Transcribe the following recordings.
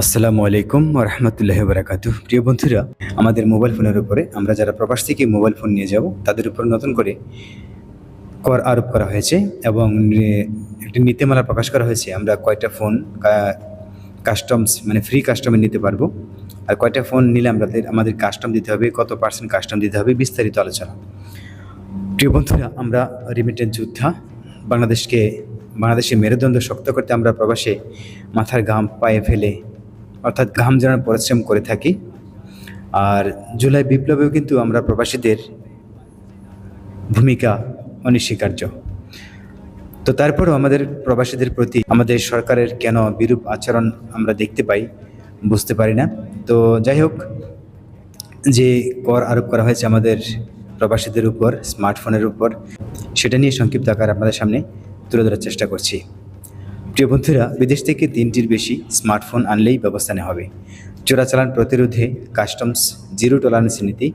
আসসালামু আলাইকুম রহমতুল্লাহ বারাকাতু প্রিয় বন্ধুরা, আমাদের মোবাইল ফোনের উপরে আমরা যারা প্রবাস থেকে মোবাইল ফোন নিয়ে যাব, তাদের উপর নতুন করে কর আরোপ করা হয়েছে এবং একটি নীতিমালা প্রকাশ করা হয়েছে। আমরা কয়টা ফোন কাস্টমস মানে ফ্রি কাস্টমে নিতে পারব। আর কয়টা ফোন নিলে আমাদের আমাদের কাস্টম দিতে হবে, কত পার্সেন্ট কাস্টম দিতে হবে, বিস্তারিত আলোচনা। প্রিয় বন্ধুরা, আমরা রিমিটেন্স যোদ্ধা। বাংলাদেশকে বাংলাদেশে মেরুদণ্ড শক্ত করতে আমরা প্রবাসে মাথার ঘাম পায়ে ফেলে অর্থাৎ ঘাম জড়ানোর পরিশ্রম করে থাকি। আর জুলাই বিপ্লবেও কিন্তু আমরা প্রবাসীদের ভূমিকা অনস্বীকার্য। তো তারপরেও আমাদের প্রবাসীদের প্রতি আমাদের সরকারের কেন বিরূপ আচরণ আমরা দেখতে পাই, বুঝতে পারি না। তো যাই হোক, যে কর আরোপ করা হয়েছে আমাদের প্রবাসীদের উপর, স্মার্টফোনের উপর, সেটা নিয়ে সংক্ষিপ্ত আকার আপনাদের সামনে তুলে ধরার চেষ্টা করছি। প্রিয় বন্ধুরা, বিদেশ থেকে তিনটির বেশি স্মার্টফোন আনলেই ব্যবস্থা নেওয়া হবে। চোরাচালান প্রতিরোধে কাস্টমস জিরো টলারেন্স নীতি,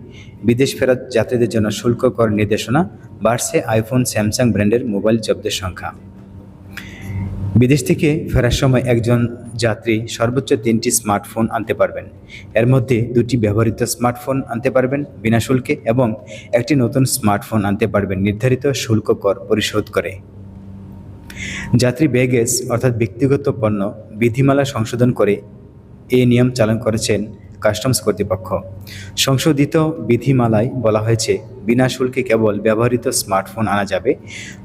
বিদেশ ফেরত যাত্রীদের জন্য শুল্ক কর নির্দেশনা, বাড়ছে আইফোন, স্যামসাং ব্র্যান্ডের মোবাইল জব্দের সংখ্যা। বিদেশ থেকে ফেরার সময় একজন যাত্রী সর্বোচ্চ তিনটি স্মার্টফোন আনতে পারবেন। এর মধ্যে দুটি ব্যবহৃত স্মার্টফোন আনতে পারবেন বিনা শুল্কে এবং একটি নতুন স্মার্টফোন আনতে পারবেন নির্ধারিত শুল্ক কর পরিশোধ করে। যাত্রী ব্যাগেজ অর্থাৎ ব্যক্তিগত পণ্য বিধিমালা সংশোধন করে এই নিয়ম চালন করেছেন কাস্টমস কর্তৃপক্ষ। সংশোধিত বিধিমালায় বলা হয়েছে, বিনা শুল্কে কেবল ব্যবহৃত স্মার্টফোন আনা যাবে।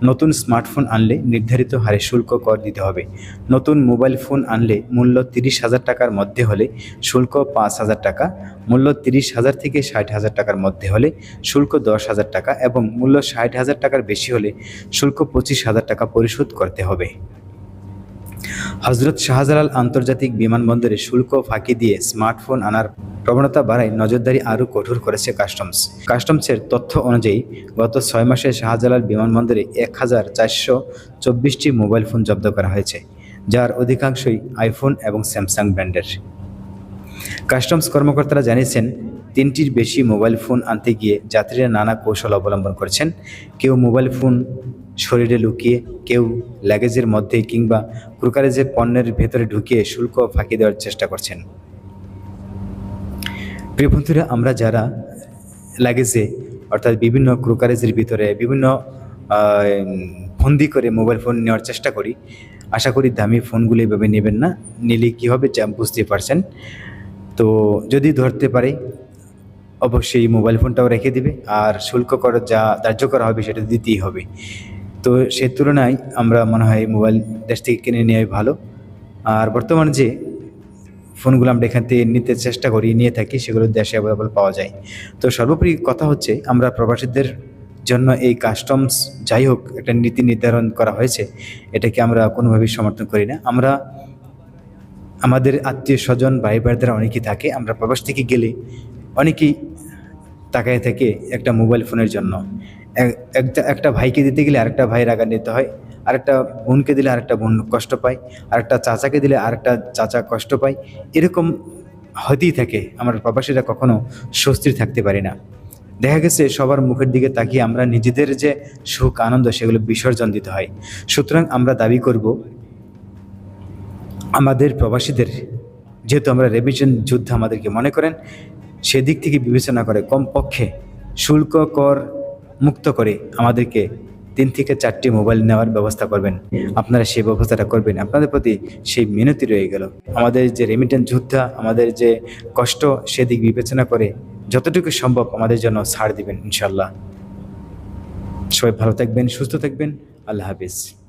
নতুন স্মার্টফোন আনলে নির্ধারিত হারে শুল্ক কর দিতে হবে। নতুন মোবাইল ফোন আনলে মূল্য তিরিশ হাজার টাকার মধ্যে হলে শুল্ক পাঁচ হাজার টাকা, মূল্য তিরিশ হাজার থেকে ষাট হাজার টাকার মধ্যে হলে শুল্ক দশ হাজার টাকা এবং মূল্য ষাট হাজার টাকার বেশি হলে শুল্ক পঁচিশ হাজার টাকা পরিশোধ করতে হবে। হজরত শাহজালাল আন্তর্জাতিক বিমানবন্দরে শুল্ক ফাঁকি দিয়ে স্মার্টফোন আনার প্রবণতা বাড়ায় নজরদারি আরও কঠোর করেছে কাস্টমস। কাস্টমসের তথ্য অনুযায়ী, গত ছয় মাসে শাহজালাল বিমানবন্দরে এক হাজার চারশো চব্বিশটি মোবাইল ফোন জব্দ করা হয়েছে, যার অধিকাংশই আইফোন এবং স্যামসাং ব্র্যান্ডের। কাস্টমস কর্মকর্তারা জানিয়েছেন তিনটির বেশি মোবাইল ফোন আনতে গিয়ে যাত্রীরা নানা কৌশল অবলম্বন করছেন। কেউ মোবাইল ফোন শরীরে লুকিয়ে, কেউ লাগেজের মধ্যে কিংবা ক্রুকারেজের পণ্যের ভেতরে ঢুকিয়ে শুল্ক ফাঁকি দেওয়ার চেষ্টা করছেন। প্রিয় বন্ধুরা, আমরা যারা লাগেজে অর্থাৎ বিভিন্ন ক্রুকারেজের ভিতরে বিভিন্ন ফন্দি করে মোবাইল ফোন নেওয়ার চেষ্টা করি, আশা করি দামি ফোনগুলো এভাবে নেবেন না। নিলে কী হবে বুঝতে পারছেন। তো যদি ধরতে পারে অবশ্যই মোবাইল ফোনটাও রেখে দিবে। আর শুল্ক কর যা ধার্য করা হবে সেটা দিতেই হবে। তো সে তুলনায় আমরা মনে হয় মোবাইল দেশ থেকে কিনে নেওয়াই ভালো। আর বর্তমান যে ফোনগুলো আমরা এখান থেকে নিতে চেষ্টা করি, নিয়ে থাকি, সেগুলো দেশে অ্যাভেলেবল পাওয়া যায়। তো সর্বোপরি কথা হচ্ছে, আমরা প্রবাসীদের জন্য এই কাস্টমস যাই হোক, একটা নীতি নির্ধারণ করা হয়েছে, এটাকে আমরা কোনোভাবেই সমর্থন করি না। আমরা আমাদের আত্মীয় স্বজন ভাই বোনেরা অনেকেই থাকে, আমরা প্রবাস থেকে গেলে অনেকেই তাকায় থাকে একটা মোবাইল ফোনের জন্য। এক- একটা একটা ভাইকে দিতে গেলে আরেকটা ভাই রাগা নিতে হয়, আরেকটা বোনকে দিলে আরেকটা বোন কষ্ট পায়, আরেকটা চাচাকে দিলে আরেকটা চাচা কষ্ট পায়। এরকম হতেই থাকে, আমার প্রবাসীরা কখনো স্বস্তির থাকতে পারি না। দেখা গেছে সবার মুখের দিকে তাকিয়ে আমরা নিজেদের যে সুখ, আনন্দ, সেগুলো বিসর্জন দিতে হয়। সুতরাং আমরা দাবি করব, আমাদের প্রবাসীদের, যেহেতু আমরা রেভিশন যুদ্ধ আমাদেরকে মনে করেন সেদিক থেকে বিবেচনা করে, কমপক্ষে শুল্ক কর মুক্ত করে আমাদেরকে তিন থেকে চারটি মোবাইল নেওয়ার ব্যবস্থা করবেন। আপনারা সেই ব্যবস্থাটা করবেন। আপনাদের প্রতি সেই মিনতি রয়ে গেল। আমাদের যে রেমিটেন্স যোদ্ধা, আমাদের যে কষ্ট, সেদিক বিবেচনা করে যতটুকু সম্ভব আমাদের জন্য ছাড় দিবেন ইনশাল্লাহ সবাই ভালো থাকবেন, সুস্থ থাকবেন। আল্লাহ হাফিজ।